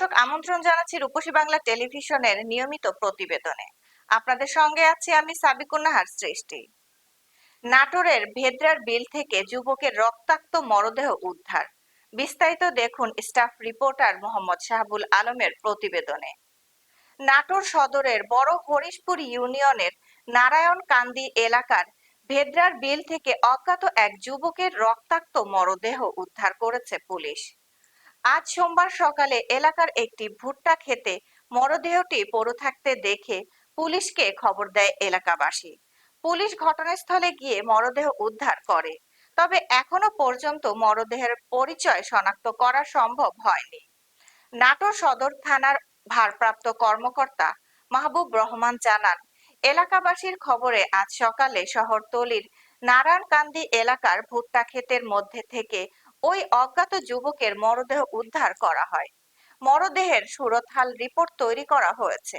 আমন্ত্রণ জানাচ্ছি রূপসী বাংলা টেলিভিশনের নিয়মিত প্রতিবেদনে। আপনাদের সঙ্গে আছি আমি সাবিকুন্নাহার সৃষ্টি। নাটোরের ভেদ্রার বিল থেকে যুবকের রক্তাক্ত মরদেহ উদ্ধার। বিস্তারিত দেখুন স্টাফ রিপোর্টার মোহাম্মদ শাহাবুল আলমের প্রতিবেদনে। নাটোর সদরের বড় হরিশপুর ইউনিয়নের নারায়ণ কান্দি এলাকার ভেদ্রার বিল থেকে অজ্ঞাত এক যুবকের রক্তাক্ত মরদেহ উদ্ধার করেছে পুলিশ। আজ সোমবার সকালে এলাকার একটি ভুট্টা খেতে মরদেহটি পড়ে থাকতে দেখে পুলিশকে খবর দেয় এলাকাবাসী। পুলিশ ঘটনাস্থলে গিয়ে মরদেহ উদ্ধার করে। তবে এখনও পর্যন্ত মরদেহের পরিচয় শনাক্ত করা সম্ভব হয়নি। নাটোর সদর থানার ভারপ্রাপ্ত কর্মকর্তা মাহবুব রহমান জানান, এলাকাবাসীর খবরে আজ সকালে শহরতলির নারায়ণকান্দি এলাকার ভুট্টা ক্ষেতের মধ্যে থেকে ওই অজ্ঞাত যুবকের মরদেহ উদ্ধার করা হয়। মরদেহের সুরতহাল রিপোর্ট তৈরি করা হয়েছে।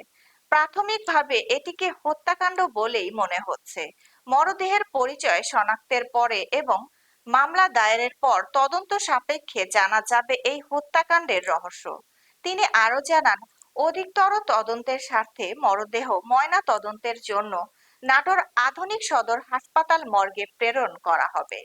প্রাথমিকভাবে এটিকে হত্যাকাণ্ড বলেই মনে হচ্ছে। মরদেহের পরিচয় শনাক্তের পরে এবং মামলা দায়েরের পর তদন্ত সাপেক্ষে জানা যাবে এই হত্যাকাণ্ডের রহস্য। তিনি আরও জানান, অধিকতর তদন্তের স্বার্থে মরদেহ ময়না তদন্তের জন্য নাটোর আধুনিক সদর হাসপাতাল মর্গে প্রেরণ করা হবে।